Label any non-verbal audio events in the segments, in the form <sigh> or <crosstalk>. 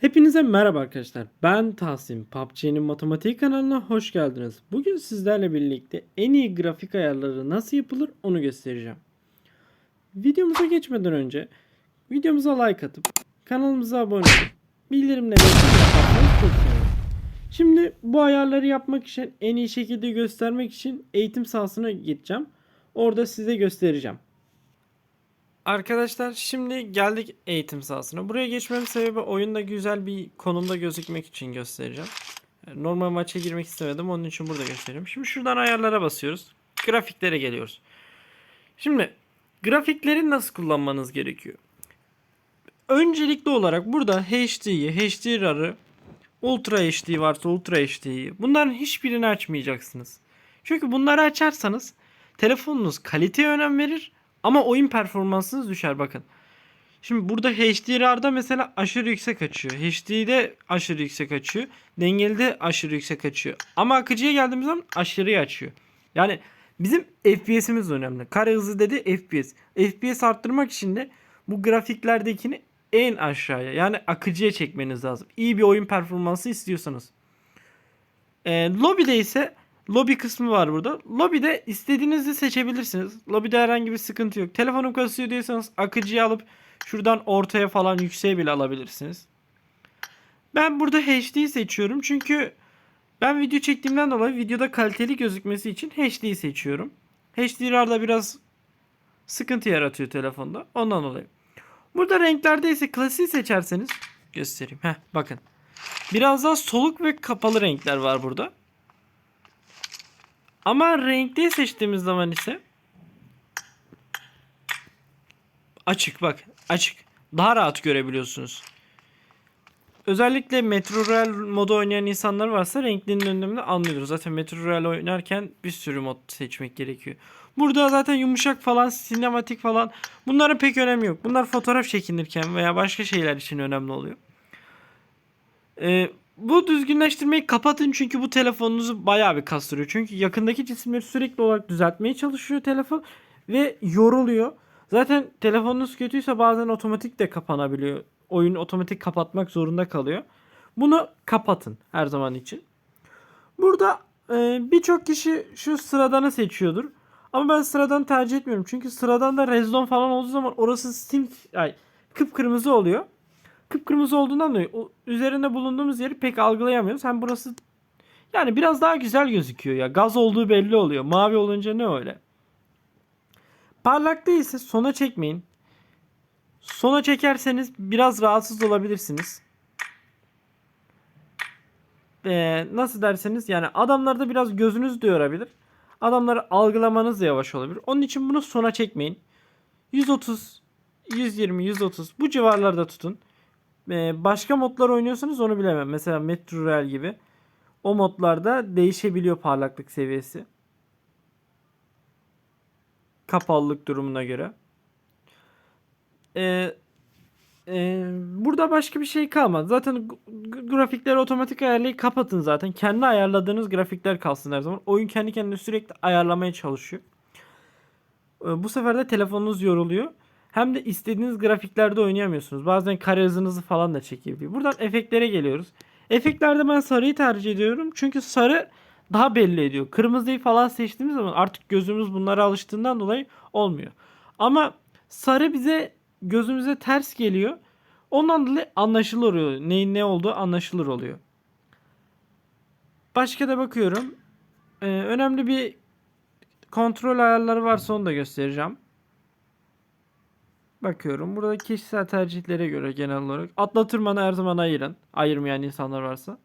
Hepinize merhaba arkadaşlar. Ben Tahsin. PUBG'nin matematik kanalına hoş geldiniz. Bugün sizlerle birlikte en iyi grafik ayarları nasıl yapılır onu göstereceğim. Videomuza geçmeden önce videomuza like atıp kanalımıza abone olup bildirimleri yaparsanız çok. Şimdi bu ayarları yapmak için en iyi şekilde göstermek için eğitim sahasına gideceğim. Orada size göstereceğim. Arkadaşlar şimdi geldik eğitim sahasına. Buraya geçmemin sebebi oyunda güzel bir konumda gözükmek için göstereceğim. Normal maça girmek istemedim onun için burada göstereyim. Şimdi şuradan ayarlara basıyoruz. Grafiklere geliyoruz. Şimdi grafikleri nasıl kullanmanız gerekiyor? Öncelikli olarak burada HD'yi, HDR'ı, Ultra HD varsa Ultra HD'yi bunların hiçbirini açmayacaksınız. Çünkü bunları açarsanız telefonunuz kaliteye önem verir ama oyun performansınız düşer bakın. Şimdi burada HDR'da mesela aşırı yüksek açıyor. HD'de aşırı yüksek açıyor. Dengeli de aşırı yüksek açıyor. Ama akıcıya geldiğimiz zaman aşırıya açıyor. Yani bizim FPS'imiz önemli. Kare hızı dedi FPS. FPS arttırmak için de bu grafiklerdekini en aşağıya yani akıcıya çekmeniz lazım. İyi bir oyun performansı istiyorsanız. E, lobby'de ise lobby kısmı var burada. Lobby'de istediğinizi seçebilirsiniz. Lobby'de herhangi bir sıkıntı yok. Telefonum kasıyor diyorsanız akıcıyı alıp şuradan ortaya falan yükseğe bile alabilirsiniz. Ben burada HD'yi seçiyorum çünkü ben video çektiğimden dolayı videoda kaliteli gözükmesi için HD'yi seçiyorum. HDR'da biraz sıkıntı yaratıyor telefonda. Ondan dolayı. Burada renklerde ise klasiği seçerseniz göstereyim. Heh bakın. Biraz daha soluk ve kapalı renkler var burada. Ama renkli seçtiğimiz zaman ise açık bak açık. Daha rahat görebiliyorsunuz. Özellikle Metro Rail modu oynayan insanlar varsa renklinin önemini anlıyordur. Zaten Metro Rail oynarken bir sürü mod seçmek gerekiyor. Burada zaten yumuşak falan, sinematik falan bunların pek önemi yok. Bunlar fotoğraf çekinirken veya başka şeyler için önemli oluyor. Ee, bu düzgünleştirmeyi kapatın çünkü bu telefonunuzu bayağı bir kastırıyor. Çünkü yakındaki cisimleri sürekli olarak düzeltmeye çalışıyor telefon ve yoruluyor. Zaten telefonunuz kötüyse bazen otomatik de kapanabiliyor. Oyun otomatik kapatmak zorunda kalıyor. Bunu kapatın her zaman için. Burada e, birçok kişi şu sıradanı seçiyordur. Ama ben sıradan tercih etmiyorum. Çünkü sıradan da rezon falan olduğu zaman orası sim ay kıpkırmızı oluyor. Kıpkırmızı olduğundan dolayı o üzerinde bulunduğumuz yeri pek algılayamıyoruz. Hem burası yani biraz daha güzel gözüküyor ya. Gaz olduğu belli oluyor. Mavi olunca ne öyle. Parlak değilse sona çekmeyin. Sona çekerseniz biraz rahatsız olabilirsiniz. Ee, nasıl derseniz yani adamlarda biraz gözünüz de yorabilir. Adamları algılamanız da yavaş olabilir. Onun için bunu sona çekmeyin. 130, 120, 130 bu civarlarda tutun. Ee, başka modlar oynuyorsanız onu bilemem. Mesela Metro Rail gibi. O modlarda değişebiliyor parlaklık seviyesi. Kapalılık durumuna göre. Ee, e, burada başka bir şey kalmadı. Zaten grafikleri otomatik ayarlayıp kapatın zaten. Kendi ayarladığınız grafikler kalsın her zaman. Oyun kendi kendine sürekli ayarlamaya çalışıyor. Ee, bu sefer de telefonunuz yoruluyor. Hem de istediğiniz grafiklerde oynayamıyorsunuz. Bazen kare hızınızı falan da çekebiliyor. Buradan efektlere geliyoruz. Efektlerde ben sarıyı tercih ediyorum. Çünkü sarı daha belli ediyor. Kırmızıyı falan seçtiğimiz zaman artık gözümüz bunlara alıştığından dolayı olmuyor. Ama sarı bize gözümüze ters geliyor. Ondan dolayı anlaşılır oluyor. Neyin ne olduğu anlaşılır oluyor. Başka da bakıyorum. Ee, önemli bir kontrol ayarları varsa onu da göstereceğim. Bakıyorum. Burada kişisel tercihlere göre genel olarak. Atla tırmanı her zaman ayırın. Ayırmayan insanlar varsa.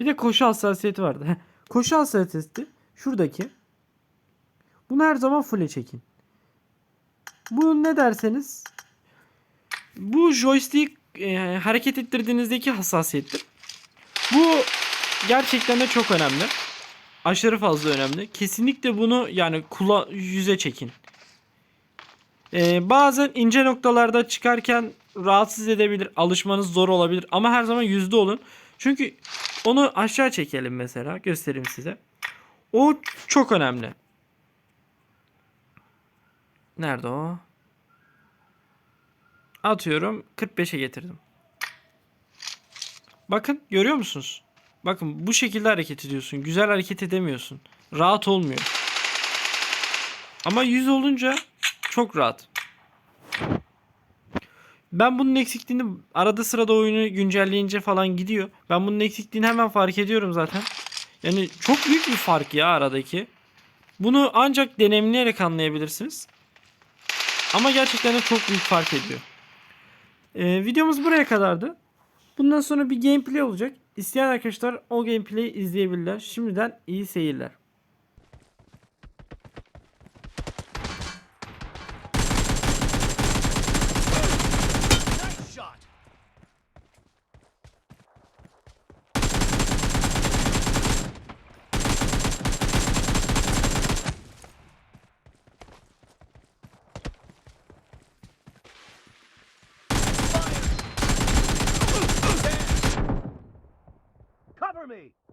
Bir de koşu hassasiyeti vardı. <laughs> Koşu hassasiyeti şuradaki. Bunu her zaman full'e çekin. Bu ne derseniz bu joystick e, hareket ettirdiğinizdeki hassasiyettir. Bu gerçekten de çok önemli. Aşırı fazla önemli. Kesinlikle bunu yani kula yüze çekin. Ee, bazen ince noktalarda çıkarken rahatsız edebilir. Alışmanız zor olabilir. Ama her zaman yüzde olun. Çünkü onu aşağı çekelim mesela. Göstereyim size. O çok önemli. Nerede o? Atıyorum 45'e getirdim. Bakın görüyor musunuz? Bakın bu şekilde hareket ediyorsun. Güzel hareket edemiyorsun. Rahat olmuyor. Ama 100 olunca çok rahat. Ben bunun eksikliğini arada sırada oyunu güncelleyince falan gidiyor. Ben bunun eksikliğini hemen fark ediyorum zaten. Yani çok büyük bir fark ya aradaki. Bunu ancak deneyimleyerek anlayabilirsiniz. Ama gerçekten de çok büyük fark ediyor. Ee, videomuz buraya kadardı. Bundan sonra bir gameplay olacak. İsteyen arkadaşlar o gameplay'i izleyebilirler. Şimdiden iyi seyirler. Me.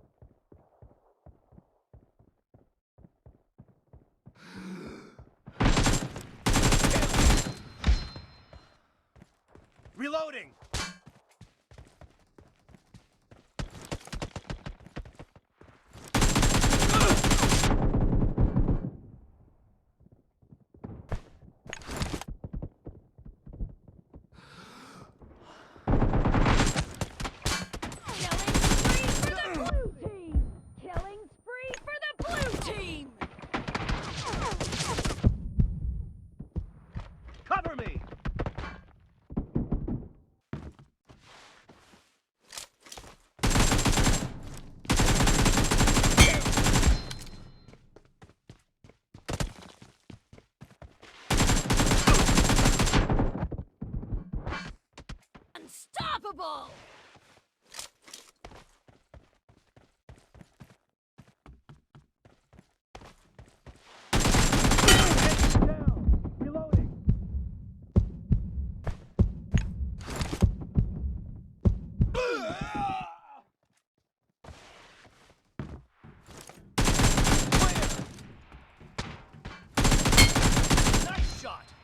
impossible!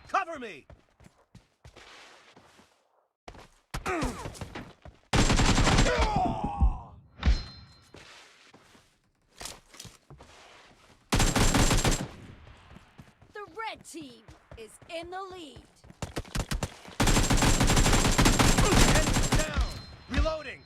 Cover me! In the lead. Heads down. Reloading.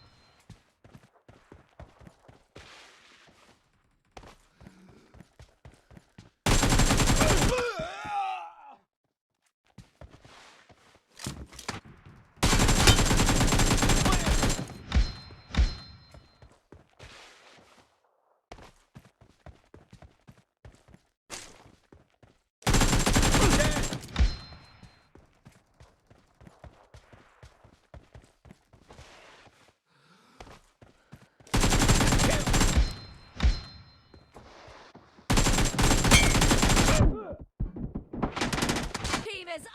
Team is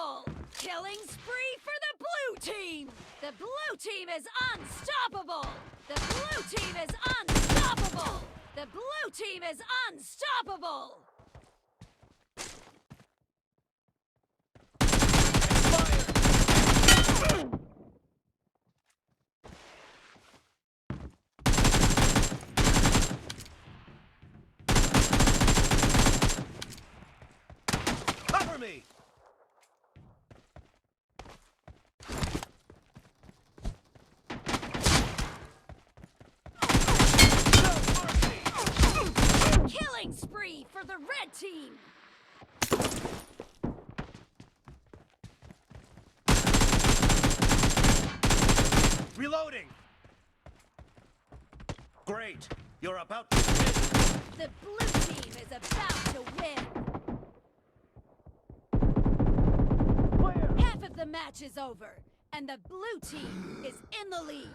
unstoppable! Killing spree for the blue team! The blue team is unstoppable! The blue team is unstoppable! The blue team is unstoppable! Cover me. No mercy. Killing spree for the red team! Reloading. Great. You're about to win. The blue team is about to win! Clear. Half of the match is over, and the blue team is in the lead.